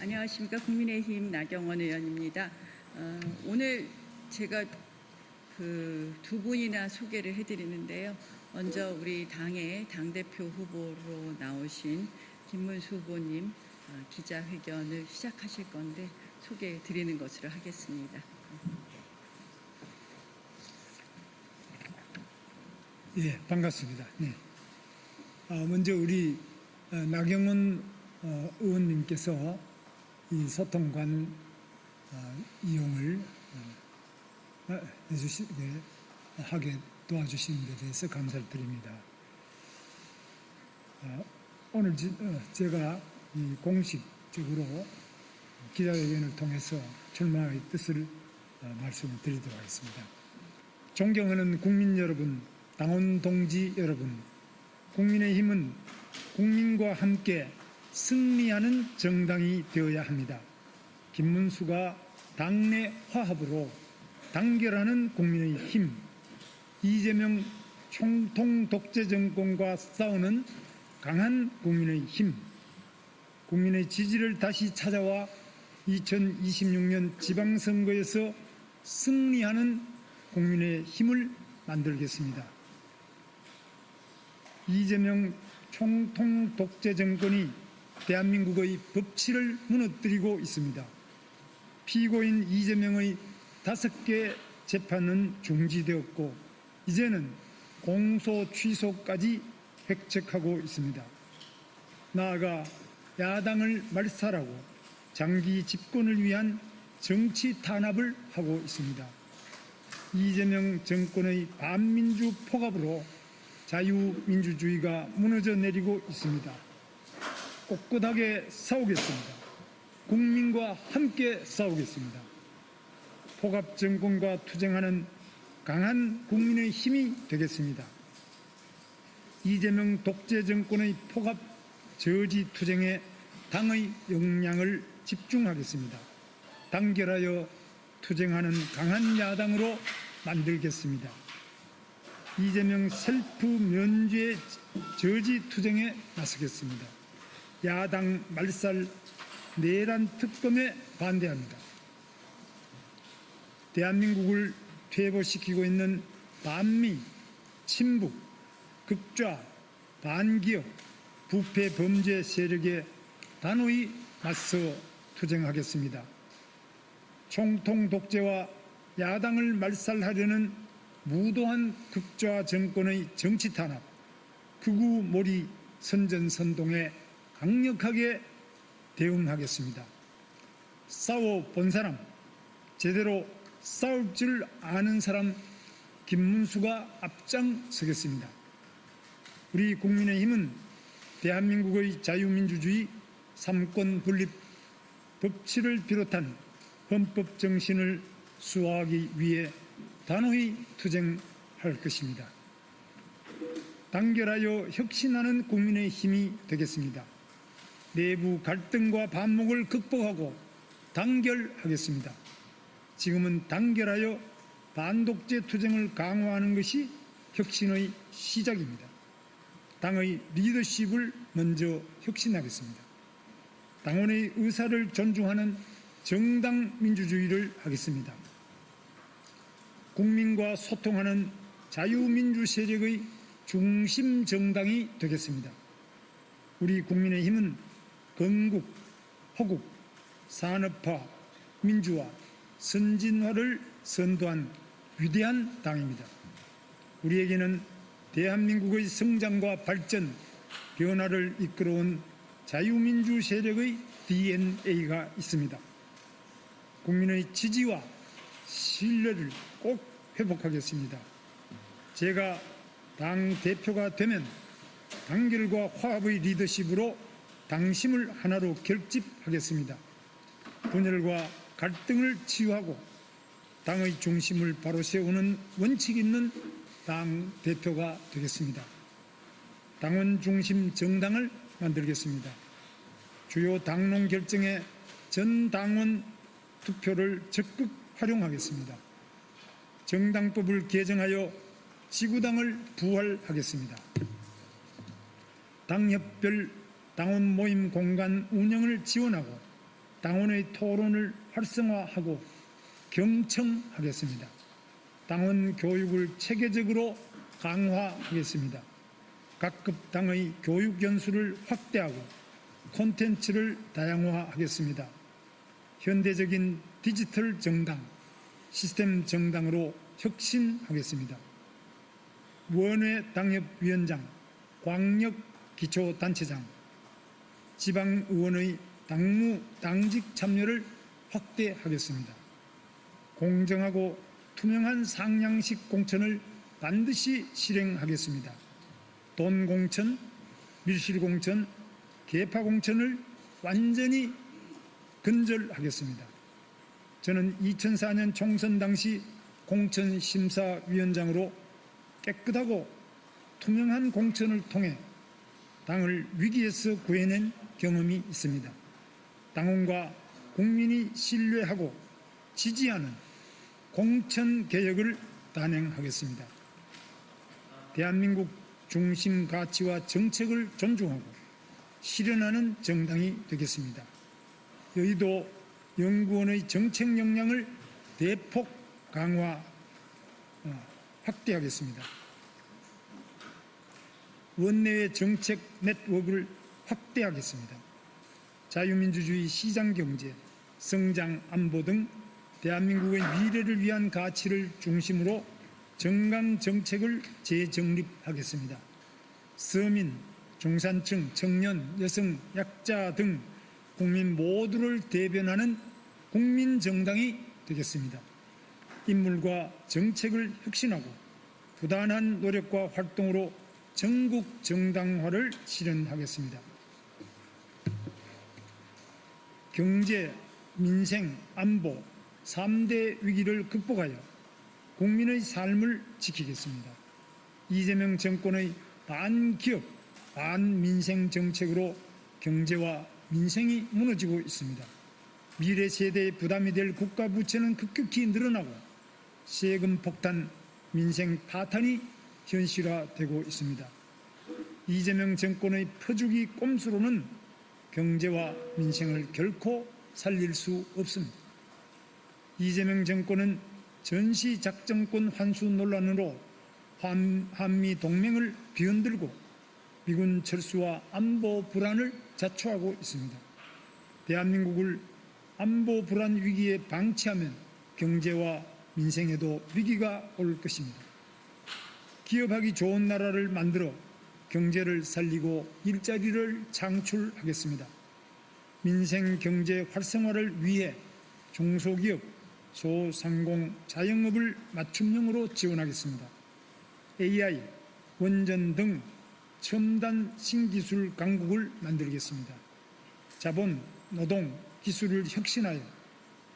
안녕하십니까 국민의힘 나경원 의원입니다. 어, 오늘 제가 그 두 분이나 소개를 해드리는데요. 먼저 우리 당의 당 대표 후보로 나오신 김문수 후보님 어, 기자회견을 시작하실 건데 소개해 드리는 것으로 하겠습니다. 예, 반갑습니다. 네. 아, 먼저 우리 어, 나경원 어, 의원님께서 이 소통관 어, 이용을 어, 아, 해주시게 하게 도와주시는 데 대해서 감사를 드립니다. 어, 오늘 제가 이 공식적으로 기자회견을 통해서 출마의 뜻을 어, 말씀을 드리도록 하겠습니다. 존경하는 국민 여러분, 당원 동지 여러분, 국민의힘은 국민과 함께 승리하는 정당이 되어야 합니다. 김문수가 당내 화합으로 단결하는 국민의 힘, 이재명 총통 독재 정권과 싸우는 강한 국민의 힘, 국민의 지지를 다시 찾아와 2026년 지방선거에서 승리하는 국민의 힘을 만들겠습니다. 이재명 총통 독재 정권이 대한민국의 법치를 무너뜨리고 있습니다. 피고인 이재명의 다섯 개 재판은 중지되었고 이제는 공소 취소까지 획책하고 있습니다. 나아가 야당을 말살하고 장기 집권을 위한 정치 탄압을 하고 있습니다. 이재명 정권의 반민주 폭압으로 자유민주주의가 무너져 내리고 있습니다. 꼿꼿하게 싸우겠습니다. 국민과 함께 싸우겠습니다. 폭압 정권과 투쟁하는 강한 국민의 힘이 되겠습니다. 이재명 독재 정권의 폭압 저지 투쟁에 당의 역량을 집중하겠습니다. 단결하여 투쟁하는 강한 야당으로 만들겠습니다. 이재명 셀프 면죄 저지 투쟁에 나서겠습니다. 야당 말살 내란 특검에 반대합니다. 대한민국을 퇴보시키고 있는 반미, 친북, 극좌, 반기업, 부패 범죄 세력에 단호히 맞서 투쟁하겠습니다. 총통 독재와 야당을 말살하려는 무도한 극좌 정권의 정치 탄압, 극우 몰이 선전선동에 강력하게 대응하겠습니다. 싸워 본 사람, 제대로 싸울 줄 아는 사람 김문수가 앞장서겠습니다. 우리 국민의힘은 대한민국의 자유민주주의, 삼권 분립, 법치를 비롯한 헌법 정신을 수호하기 위해 단호히 투쟁할 것입니다. 단결하여 혁신하는 국민의 힘이 되겠습니다. 내부 갈등과 반목을 극복하고 단결하겠습니다. 지금은 단결하여 반독재 투쟁을 강화하는 것이 혁신의 시작입니다. 당의 리더십을 먼저 혁신하겠습니다. 당원의 의사를 존중하는 정당 민주주의를 하겠습니다. 국민과 소통하는 자유민주 세력의 중심 정당이 되겠습니다. 우리 국민의힘은 건국, 호국, 산업화, 민주화, 선진화를 선도한 위대한 당입니다. 우리에게는 대한민국의 성장과 발전, 변화를 이끌어온 자유민주 세력의 DNA가 있습니다. 국민의 지지와 신뢰를 꼭 회복하겠습니다. 제가 당 대표가 되면 단결과 화합의 리더십으로 당심을 하나로 결집하겠습니다. 분열과 갈등을 치유하고 당의 중심을 바로 세우는 원칙 있는 당 대표가 되겠습니다. 당원 중심 정당을 만들겠습니다. 주요 당론 결정에 전 당원 투표를 적극 활용하겠습니다. 정당법을 개정하여 지구당을 부활하겠습니다. 당협별 당원 모임 공간 운영을 지원하고 당원의 토론을 활성화하고 경청하겠습니다. 당원 교육을 체계적으로 강화하겠습니다. 각급 당의 교육 연수를 확대하고 콘텐츠를 다양화하겠습니다. 현대적인 디지털 정당, 시스템 정당으로 혁신하겠습니다. 원외 당협위원장, 광역 기초단체장, 지방의원의 당무, 당직 참여를 확대하겠습니다. 공정하고 투명한 상향식 공천을 반드시 실행하겠습니다. 돈 공천, 밀실 공천, 개파 공천을 완전히 근절하겠습니다. 저는 2004년 총선 당시 공천심사위원장으로 깨끗하고 투명한 공천을 통해 당을 위기에서 구해낸 경험이 있습니다. 당원과 국민이 신뢰하고 지지하는 공천 개혁을 단행하겠습니다. 대한민국 중심 가치와 정책을 존중하고 실현하는 정당이 되겠습니다. 여의도 연구원의 정책 역량을 대폭 강화 어, 확대하겠습니다. 원내의 정책 네트워크를 확대하겠습니다. 자유민주주의 시장 경제, 성장 안보 등 대한민국의 미래를 위한 가치를 중심으로 정강 정책을 재정립하겠습니다. 서민, 중산층, 청년, 여성, 약자 등 국민 모두를 대변하는 국민 정당이 되겠습니다. 인물과 정책을 혁신하고 부단한 노력과 활동으로 전국 정당화를 실현하겠습니다. 경제, 민생, 안보 3대 위기를 극복하여 국민의 삶을 지키겠습니다. 이재명 정권의 반기업, 반민생 정책으로 경제와 민생이 무너지고 있습니다. 미래 세대의 부담이 될 국가 부채는 급격히 늘어나고 세금 폭탄, 민생 파탄이 현실화되고 있습니다. 이재명 정권의 퍼주기 꼼수로는 경제와 민생을 결코 살릴 수 없습니다. 이재명 정권은 전시작전권 환수 논란으로 한- 한미 동맹을 비흔들고 미군 철수와 안보 불안을 자초하고 있습니다. 대한민국을 안보 불안 위기에 방치하면 경제와 민생에도 위기가 올 것입니다. 기업하기 좋은 나라를 만들어 경제를 살리고 일자리를 창출하겠습니다. 민생 경제 활성화를 위해 중소기업, 소상공, 자영업을 맞춤형으로 지원하겠습니다. AI, 원전 등 첨단 신기술 강국을 만들겠습니다. 자본, 노동, 기술을 혁신하여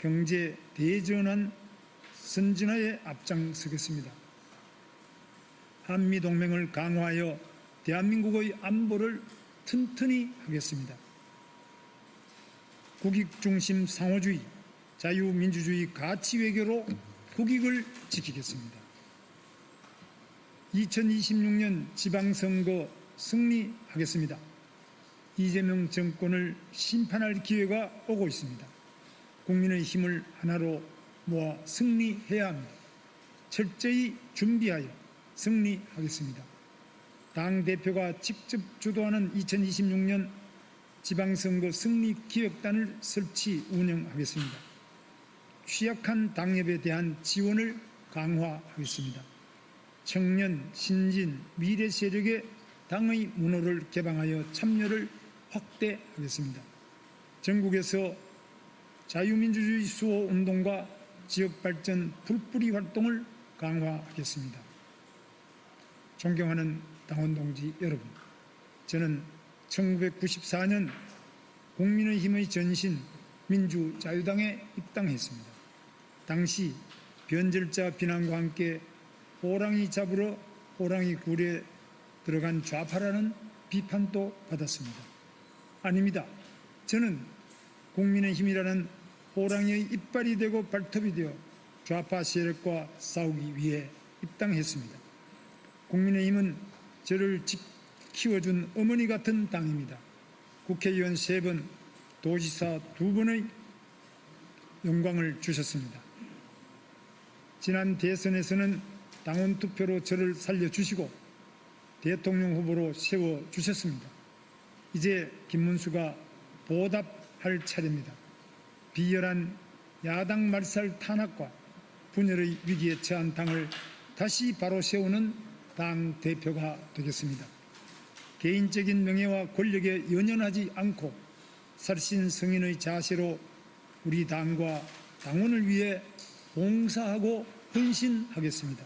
경제 대전환 선진화에 앞장서겠습니다. 한미 동맹을 강화하여 대한민국의 안보를 튼튼히 하겠습니다. 국익 중심 상호주의, 자유민주주의 가치 외교로 국익을 지키겠습니다. 2026년 지방선거 승리하겠습니다. 이재명 정권을 심판할 기회가 오고 있습니다. 국민의 힘을 하나로 모아 승리해야 합니다. 철저히 준비하여 승리하겠습니다. 당 대표가 직접 주도하는 2026년 지방선거 승리 기획단을 설치 운영하겠습니다. 취약한 당협에 대한 지원을 강화하겠습니다. 청년, 신진, 미래 세력의 당의 문호를 개방하여 참여를 확대하겠습니다. 전국에서 자유민주주의 수호 운동과 지역 발전 불뿌리 활동을 강화하겠습니다. 존경하는 당원 동지 여러분, 저는 1994년 국민의힘의 전신 민주자유당에 입당했습니다. 당시 변절자 비난과 함께 호랑이 잡으러 호랑이 굴에 들어간 좌파라는 비판도 받았습니다. 아닙니다. 저는 국민의힘이라는 호랑이의 이빨이 되고 발톱이 되어 좌파 세력과 싸우기 위해 입당했습니다. 국민의힘은 저를 지- 키워준 어머니 같은 당입니다. 국회의원 세 번, 도지사 두 번의 영광을 주셨습니다. 지난 대선에서는 당원 투표로 저를 살려주시고 대통령 후보로 세워주셨습니다. 이제 김문수가 보답할 차례입니다. 비열한 야당 말살 탄압과 분열의 위기에 처한 당을 다시 바로 세우는 당 대표가 되겠습니다. 개인적인 명예와 권력에 연연하지 않고 살신 성인의 자세로 우리 당과 당원을 위해 봉사하고 헌신하겠습니다.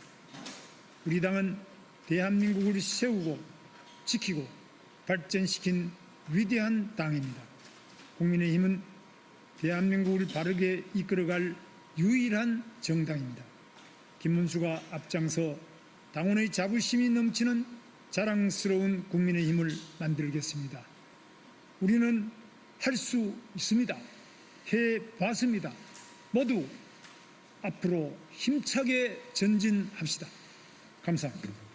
우리 당은 대한민국을 세우고 지키고 발전시킨 위대한 당입니다. 국민의힘은 대한민국을 바르게 이끌어갈 유일한 정당입니다. 김문수가 앞장서 당원의 자부심이 넘치는 자랑스러운 국민의힘을 만들겠습니다. 우리는 할 수 있습니다. 해 봤습니다. 모두 앞으로 힘차게 전진합시다. 감사합니다.